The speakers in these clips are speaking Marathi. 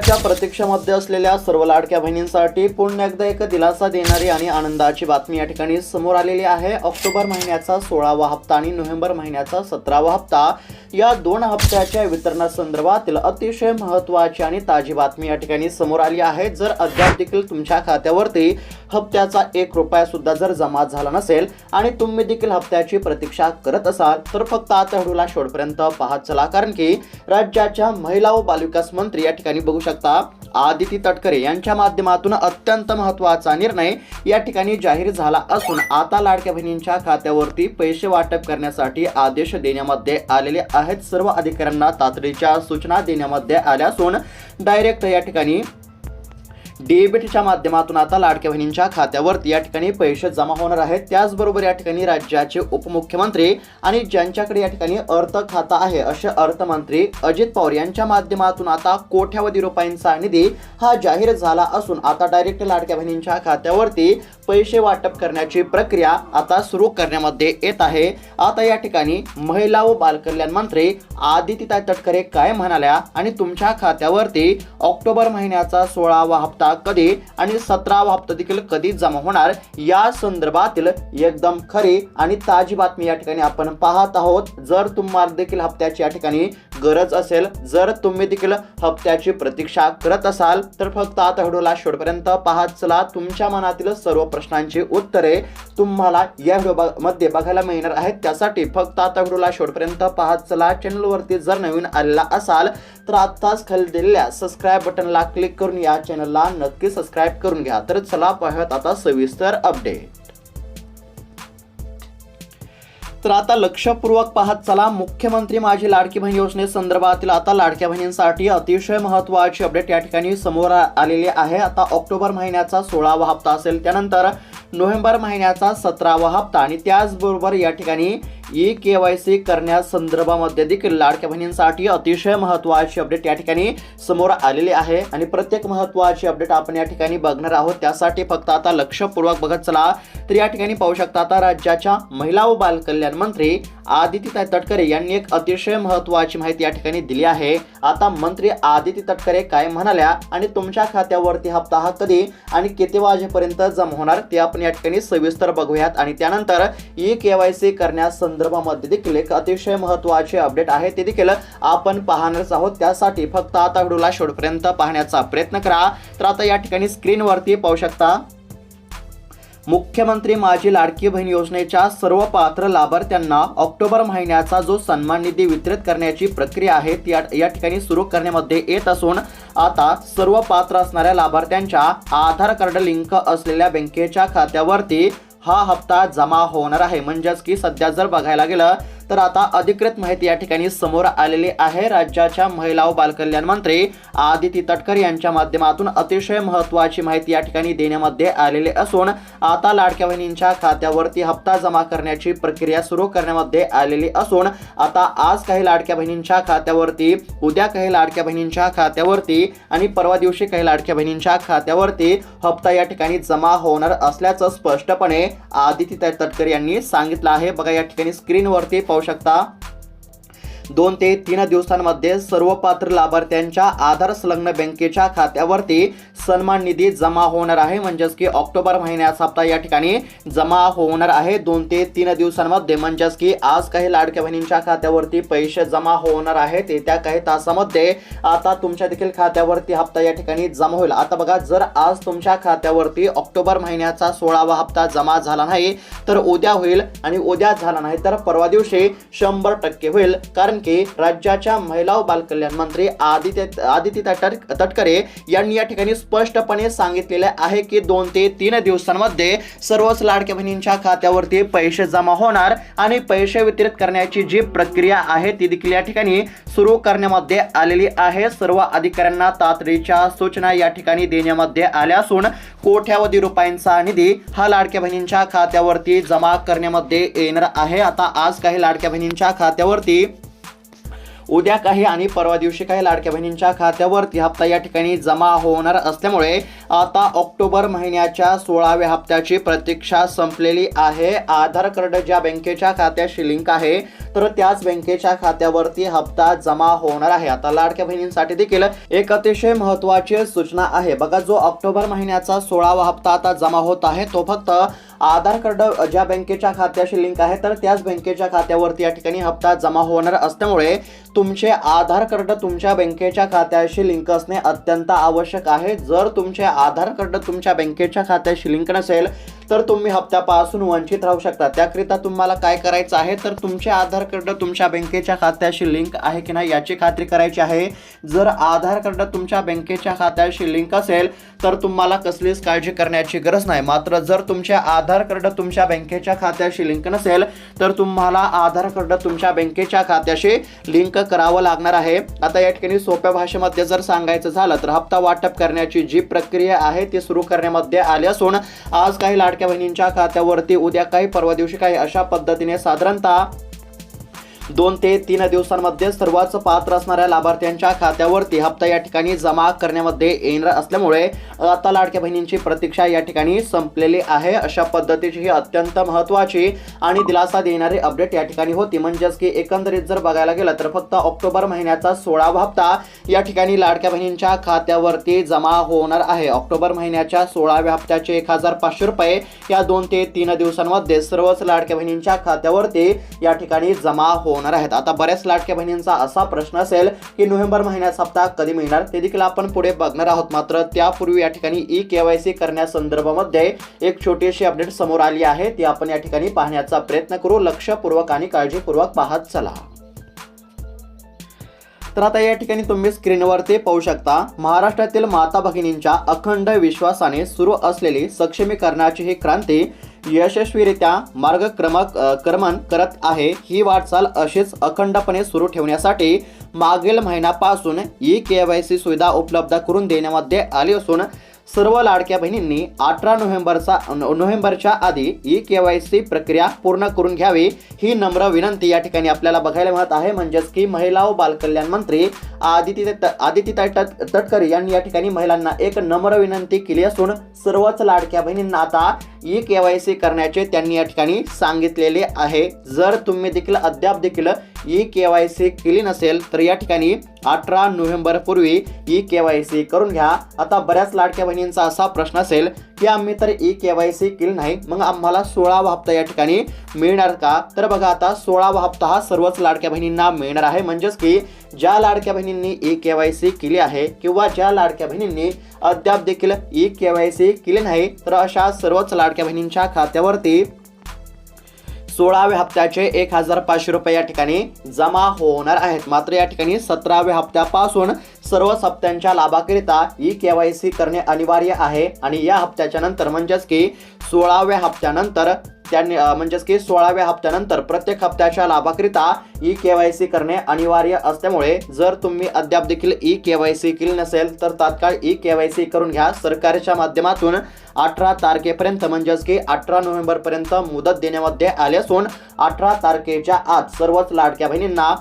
च्या प्रतीक्षेमध्ये असलेल्या सर्व लाडक्या बहिणींसाठी पुन्हा एकदा एक दिलासा देणारी आणि आनंदाची बातमी या ठिकाणी समोर आलेली आहे. ऑक्टोबर महिन्याचा सोळावा हप्ता आणि नोव्हेंबर महिन्याचा सतरावा हप्ता. या दोन हप्त्याच्या वितरणासंदर्भातील अतिशय महत्त्वाची आणि ताजी बातमी या ठिकाणी समोर आली आहे. जर अद्याप देखील तुमच्या खात्यावरती हप्त्याचा एक रुपया सुद्धा जर जमा झाला नसेल आणि तुम्ही देखील हप्त्याची प्रतीक्षा करत असाल तर फक्त आता व्हिडिओला शेवटपर्यंत पाहत चला. कारण की राज्याच्या महिला व बालविकास मंत्री या ठिकाणी बघू शकता आदिती तटकरे यांच्या माध्यमातून अत्यंत महत्त्वाचा निर्णय या ठिकाणी जाहीर झाला असून आता लाडक्या बहिणींच्या खात्यावरती पैसे वाटप करण्यासाठी आदेश देण्यामध्ये आलेले आहेत. सर्व अधिकाऱ्यांना तातडीच्या सूचना देण्यामध्ये आल्या असून डायरेक्ट या ठिकाणी डेबिटच्या माध्यमातून आता लाडक्या बहिणींच्या खात्यावरती या ठिकाणी पैसे जमा होणार आहेत. त्याचबरोबर या ठिकाणी राज्याचे उपमुख्यमंत्री आणि ज्यांच्याकडे या ठिकाणी अर्थ खाता आहे असे अर्थमंत्री अजित पवार यांच्या माध्यमातून आता कोट्यावधी रुपयांचा निधी हा जाहीर झाला असून आता डायरेक्ट लाडक्या बहिणींच्या खात्यावरती पैसे वाटप करण्याची प्रक्रिया आता सुरू करण्यामध्ये येत आहे. आता या ठिकाणी महिला व बालकल्याण मंत्री आदिती तटकरे काय म्हणाल्या आणि तुमच्या खात्यावरती ऑक्टोबर महिन्याचा सोळावा हप्ता कधी आणि सतरावा हप्ता देखील कधी जमा होणार? या संदर्भातील एकदम खरी आणि ताजी बातमी या ठिकाणी आपण पाहत आहोत. जर तुम्हाला देखील हप्त्याची या ठिकाणी गरज असेल जर तुम्ही देखील हप्त्याची प्रतीक्षा करत असाल तर फक्त आता व्हिडिओला शेवटपर्यंत पाहत चला. तुमच्या मनातील सर्व प्रश्नांची उत्तरे तुम्हाला या व्हिडिओमध्ये बघायला मिळणार आहेत. त्यासाठी फक्त आता व्हिडिओला शेवटपर्यंत पाहत चला. चॅनलवरती जर नवीन आलेला असाल तर आत्ताच खाली दिलेल्या सबस्क्राईब बटनला क्लिक करून या चॅनलला नक्की सबस्क्राईब करून घ्या. तर चला पाहत आता सविस्तर अपडेट तर आता लक्षपूर्वक पाहत चला. मुख्यमंत्री माझी लाडकी बहीण योजनेसंदर्भातील आता लाडक्या बहिणींसाठी अतिशय महत्त्वाची अपडेट या ठिकाणी समोर आलेली आहे. आता ऑक्टोबर महिन्याचा सोळावा हप्ता असेल. त्यानंतर नोव्हेंबर महिन्याचा सतरावा हप्ता आणि त्याचबरोबर या ठिकाणी ई के वाय सी करण्यासंदर्भामध्ये देखील लाडक्या बहिणींसाठी अतिशय महत्त्वाची अपडेट या ठिकाणी समोर आलेली आहे. आणि प्रत्येक महत्त्वाची अपडेट आपण या ठिकाणी बघणार आहोत. त्यासाठी फक्त आता लक्षपूर्वक बघत चला. तर या ठिकाणी पाहू शकता आता राज्याच्या महिला व बालकल्याण मंत्री आदिती तटकरे यांनी एक अतिशय महत्त्वाची माहिती या ठिकाणी दिली आहे. आता मंत्री आदिती तटकरे काय म्हणाल्या आणि तुमच्या खात्यावरती हप्ता हा कधी आणि किती वाजेपर्यंत जमा होणार ते आपण या ठिकाणी सविस्तर बघूयात. आणि त्यानंतर ई के वाय सी संदर्भामध्ये देखील एक अतिशय महत्त्वाचे अपडेट आहे. ते देखील आपण पाहणारच आहोत. त्यासाठी फक्त आता व्हिडिओला शेवटपर्यंत पाहण्याचा प्रयत्न करा. तर आता या ठिकाणी स्क्रीनवरती पाहू शकता. मुख्यमंत्री माझी लाडकी बहीण योजनेच्या सर्व पात्र लाभार्थ्यांना ऑक्टोबर महिन्याचा जो सन्मान निधी वितरित करण्याची प्रक्रिया आहे ती या या ठिकाणी सुरू करण्यामध्ये येत असून आता सर्व पात्र असणाऱ्या लाभार्थ्यांच्या आधार कार्ड लिंक असलेल्या बँकेच्या खात्यावरती हा हप्ता जमा होणार आहे. म्हणजेच की सध्या जर बघायला गेलं तर आता अधिकृत माहिती या ठिकाणी समोर आलेली आहे. राज्याच्या महिला व बालकल्याण मंत्री आदिती तटकर यांच्या माध्यमातून अतिशय महत्त्वाची माहिती या ठिकाणी देण्यामध्ये आलेली असून आता लाडक्या बहिणींच्या खात्यावरती हप्ता जमा करण्याची प्रक्रिया सुरू करण्यामध्ये आलेली असून आता आज काही लाडक्या बहिणींच्या खात्यावरती उद्या काही लाडक्या बहिणींच्या खात्यावरती आणि परवा दिवशी काही लाडक्या बहिणींच्या खात्यावरती हप्ता या ठिकाणी जमा होणार असल्याचं स्पष्टपणे आदिती तटकर यांनी सांगितलं आहे. बघा या ठिकाणी स्क्रीनवरती पाहू शकता. दोन ते तीन दिवसांमध्ये सर्व पात्र लाभार्थ्यांच्या आधार संलग्न बँकेच्या खात्यावरती सन्मान निधी जमा होणार आहे. म्हणजेच की ऑक्टोबर महिन्याचा हप्ता या ठिकाणी जमा होणार आहे. दोन ते तीन दिवसांमध्ये म्हणजेच की आज काही लाडक्या बहिणींच्या खात्यावरती पैसे जमा होणार आहेत. येत्या काही तासामध्ये आता तुमच्या देखील खात्यावरती हप्ता या ठिकाणी जमा होईल. आता बघा जर आज तुमच्या खात्यावरती ऑक्टोबर महिन्याचा सोळावा हप्ता जमा झाला नाही तर उद्या होईल आणि उद्या झाला नाही तर परवा दिवशी शंभर टक्के होईल. कारण की राज्याच्या महिला व बालकल्याण मंत्री आदित्य आदिती तटक तटकरे यांनी या ठिकाणी स्पष्टपणे सांगितलेले आहे की दोन ते तीन दिवसांमध्ये सर्वच लाडक्या बहिणींच्या खात्यावरती पैसे जमा होणार आणि पैसे वितरित करण्याची जी प्रक्रिया आहे ती देखील या ठिकाणी सुरू करण्यामध्ये आलेली आहे. सर्व अधिकाऱ्यांना तातडीच्या सूचना या ठिकाणी देण्यामध्ये आल्या असून कोट्यावधी रुपयांचा निधी हा लाडक्या बहिणींच्या खात्यावरती जमा करण्यामध्ये येणार आहे. आता आज काही लाडक्या बहिणींच्या खात्यावरती उद्या काही आणि परवा दिवशी काही लाडक्या बहिणींच्या खात्यावरती हप्ता या ठिकाणी जमा होणार असल्यामुळे आता ऑक्टोबर महिन्याच्या सोळाव्या हप्त्याची प्रतीक्षा संपलेली आहे. आधार कार्ड ज्या बँकेच्या खात्याशी लिंक आहे तर त्याच बँकेच्या खात्यावरती हप्ता जमा होणार आहे. आता लाडक्या बहिणींसाठी देखील एक अतिशय महत्वाची सूचना आहे. बघा जो ऑक्टोबर महिन्याचा सोळावा हप्ता आता जमा होत आहे तो फक्त आधार कार्ड ज्या बँकेच्या खात्याशी लिंक आहे तर त्याच बँकेच्या खात्यावरती या ठिकाणी हप्ता जमा होणार असल्यामुळे तुमचे आधार कार्ड तुमच्या बँकेच्या खात्याशी लिंक असणे अत्यंत आवश्यक आहे. जर तुमचे आधार कार्ड तुमच्या बँकेच्या खात्याशी लिंक नसेल तर तुम्ही हप्त्यापासून वंचित राहू शकता. त्याकरिता तुम्हाला काय करायचं आहे तर तुमचे आधार कार्ड तुमच्या बँकेच्या खात्याशी लिंक आहे की नाही याची खात्री करायची आहे. जर आधार कार्ड तुमच्या बँकेच्या खात्याशी लिंक असेल तर तुम्हाला कसलीच काळजी करण्याची गरज नाही. मात्र जर तुमचे आधार कार्ड तुमच्या बँकेच्या खात्याशी लिंक नसेल तर तुम्हाला आधार कार्ड तुमच्या बँकेच्या खात्याशी लिंक करावं लागणार आहे. आता या ठिकाणी सोप्या भाषेमध्ये जर सांगायचं झालं तर हप्ता वाटप करण्याची जी प्रक्रिया आहे ती सुरू करण्यामध्ये आली असून आज काही लाडक्या बहिणींच्या खात्यावरती उद्या काही परवा दिवशी काही अशा पद्धतीने साधारणतः दोन ते तीन दिवसांमध्ये सर्वच पात्र असणाऱ्या लाभार्थ्यांच्या खात्यावरती हप्ता या ठिकाणी जमा करण्यामध्ये येणार असल्यामुळे आता लाडक्या बहिणींची प्रतीक्षा या ठिकाणी संपलेली आहे. अशा पद्धतीची ही अत्यंत महत्वाची आणि दिलासा देणारी अपडेट या ठिकाणी होती. म्हणजेच की एकंदरीत जर बघायला गेलं तर फक्त ऑक्टोबर महिन्याचा सोळावा हप्ता या ठिकाणी लाडक्या बहिणींच्या खात्यावरती जमा होणार आहे. ऑक्टोबर महिन्याच्या सोळाव्या हप्त्याचे एक हजार पाचशे रुपये या दोन ते तीन दिवसांमध्ये सर्वच लाडक्या बहिणींच्या खात्यावरती या ठिकाणी जमा होणार आहेत. आता बऱ्याच लाडक्या बहिणींचा असा प्रश्न असेल की नोव्हेंबर महिन्याचा हप्ता कधी मिळणार? ते देखील आपण पुढे बघणार आहोत. मात्र त्यापूर्वी या ठिकाणी ई केवायसी करण्यासंदर्भामध्ये एक छोटीशी अपडेट समोर आली आहे. ती आपण या ठिकाणी पाहण्याचा प्रयत्न करू. लक्षपूर्वक आणि काळजीपूर्वक पाहत चला. तर आता या ठिकाणी तुम्ही स्क्रीनवरती पाहू शकता महाराष्ट्रातील माता भगिनींच्या अखंड विश्वासाने सुरू असलेली सक्षमीकरणाची ही क्रांती यशस्वीरित्या मार्ग क्रमक क्रमण करत आहे. ही वाटचाल अशीच अखंडपणे सुरू ठेवण्यासाठी मागील महिन्यापासून ई के वाय सी सुविधा उपलब्ध करून देण्यामध्ये आली असून सर्व लाडक्या बहिणींनी अठरा नोव्हेंबरचा नोव्हेंबरच्या आधी ई के वाय सी प्रक्रिया पूर्ण करून घ्यावी ही नम्र विनंती या ठिकाणी आपल्याला बघायला मिळत आहे. म्हणजेच की महिला व बालकल्याण मंत्री आदिती आदितीताई तट तटकरे यांनी या ठिकाणी महिलांना एक नम्र विनंती केली असून सर्वच लाडक्या बहिणींना आता ई के वाय सी करण्याचे त्यांनी या ठिकाणी सांगितलेले आहे. जर तुम्ही देखील अद्याप देखील ई के वाय सी केली नसेल तर या ठिकाणी अठरा नोव्हेंबर पूर्वी ई के वाय सी करून घ्या. आता बऱ्याच लाडक्या बहिणींचा असा प्रश्न असेल की आम्ही तर ई के वाय सी केली नाही मग आम्हाला सोळावा हप्ता या ठिकाणी मिळणार का? तर बघा आता सोळावा हप्ता हा सर्वच लाडक्या बहिणींना मिळणार आहे. म्हणजेच की ज्या लाडक्या बहिणींनी ई के वाय सी केली आहे किंवा ज्या लाडक्या बहिणींनी अद्याप देखील ई के वाय सी केली नाही तर अशा सर्वच लाडक्या बहिणींच्या खात्यावरती सोळाव्या हप्त्याचे एक हजार पाचशे रुपये या ठिकाणी जमा होणार आहेत. मात्र या ठिकाणी सतराव्या हप्त्यापासून सर्वच हप्त्यांच्या लाभाकरिता ई के वाय सी करणे अनिवार्य आहे. आणि या हप्त्याच्या नंतर म्हणजेच की सोळाव्या हप्त्यानंतर त्यांनी म्हणजेच की सोळाव्या हप्त्यानंतर प्रत्येक हप्त्याच्या लाभाकरिता ई के वाय सी करणे अनिवार्य असल्यामुळे जर तुम्ही अद्याप देखील ई के वाय सी केली नसेल तर तात्काळ ई के वाय सी करून घ्या. सरकारच्या माध्यमातून अठरा तारखेपर्यंत म्हणजेच की अठरा नोव्हेंबरपर्यंत मुदत देण्यामध्ये आली असून अठरा तारखेच्या आत सर्वच लाडक्या बहिणींना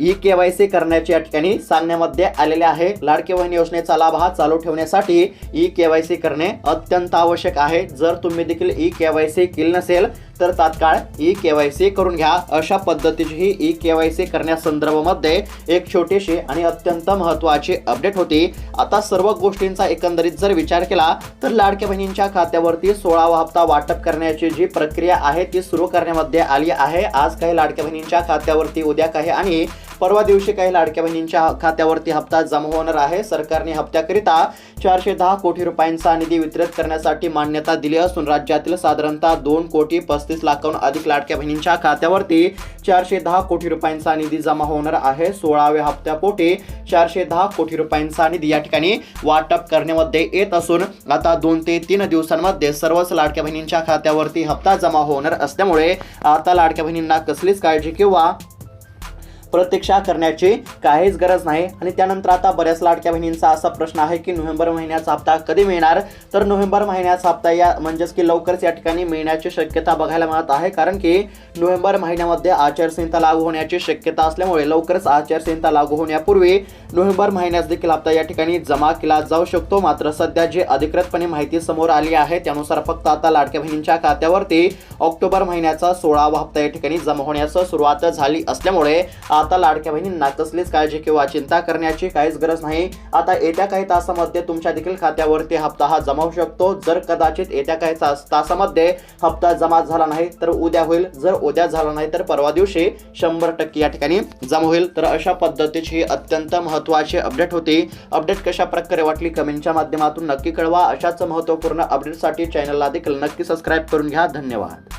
ई के वाय सी करण्याची या ठिकाणी सांगण्यामध्ये आलेले आहे. लाडके बहीण योजनेचा लाभ हा चालू ठेवण्यासाठी ई के वाय सी करणे अत्यंत आवश्यक आहे. जर तुम्ही देखील ई के वाय सी केली नसेल तर तात्काळ ई के वाय सी करून घ्या. अशा पद्धतीची ही ई के वाय सी करण्यासंदर्भामध्ये एक छोटीशी आणि अत्यंत महत्त्वाची अपडेट होती. आता सर्व गोष्टींचा एकंदरीत जर विचार केला तर लाडक्या बहिणींच्या खात्यावरती सोळावा हप्ता वाटप करण्याची जी प्रक्रिया आहे ती सुरू करण्यामध्ये आली आहे. आज काही लाडक्या बहिणींच्या खात्यावरती उद्या काही आणि परवा दिवशी काही लाडक्या बहिणींच्या खात्यावरती हप्ता जमा होणार आहे. सरकारने हप्त्याकरिता चारशे दहा कोटी रुपयांचा निधी वितरित करण्यासाठी मान्यता दिली असून राज्यातील साधारणतः दोन कोटी पस्तीस लाखाहून अधिक लाडक्या बहिणींच्या खात्यावरती चारशे दहा कोटी रुपयांचा निधी जमा होणार आहे. सोळाव्या हप्त्यापोटी चारशे दहा कोटी रुपयांचा निधी या ठिकाणी वाटप करण्यामध्ये येत असून आता दोन ते तीन दिवसांमध्ये सर्वच लाडक्या बहिणींच्या खात्यावरती हप्ता जमा होणार असल्यामुळे आता लाडक्या बहिणींना कसलीच काळजी किंवा प्रतीक्षा करण्याची काहीच गरज नाही. आणि त्यानंतर आता बऱ्याच लाडक्या बहिणींचा असा प्रश्न आहे की नोव्हेंबर महिन्याचा हप्ता कधी मिळणार? तर नोव्हेंबर महिन्याचा हप्ता या म्हणजेच की लवकरच या ठिकाणी मिळण्याची शक्यता बघायला मिळत आहे. कारण की नोव्हेंबर महिन्यामध्ये आचारसंहिता लागू होण्याची शक्यता असल्यामुळे लवकरच आचारसंहिता लागू होण्यापूर्वी नोव्हेंबर महिन्यात देखील हप्ता या ठिकाणी जमा केला जाऊ शकतो. मात्र सध्या जी अधिकृतपणे माहिती समोर आली आहे त्यानुसार फक्त आता लाडक्या बहिणींच्या खात्यावरती ऑक्टोबर महिन्याचा सोळावा हप्ता या ठिकाणी जमा होण्यास सुरुवात झाली असल्यामुळे आता लाडक्या बहिणींना कसलीच काळजी किंवा चिंता करण्याची काहीच गरज नाही. आता येत्या काही तासामध्ये तुमच्या देखील खात्यावरती हप्ता हा जमा होऊ शकतो. जर कदाचित येत्या काही तास तासामध्ये हप्ता जमा झाला नाही तर उद्या होईल. जर उद्या झाला नाही तर परवा दिवशी शंभर टक्के या ठिकाणी जमा होईल. तर अशा पद्धतीची अत्यंत महत्त्वाची अपडेट होती. अपडेट कशा प्रकारे वाटली कमेंटच्या माध्यमातून नक्की कळवा. अशाच महत्त्वपूर्ण अपडेटसाठी चॅनलला देखील नक्की सबस्क्राईब करून घ्या. धन्यवाद.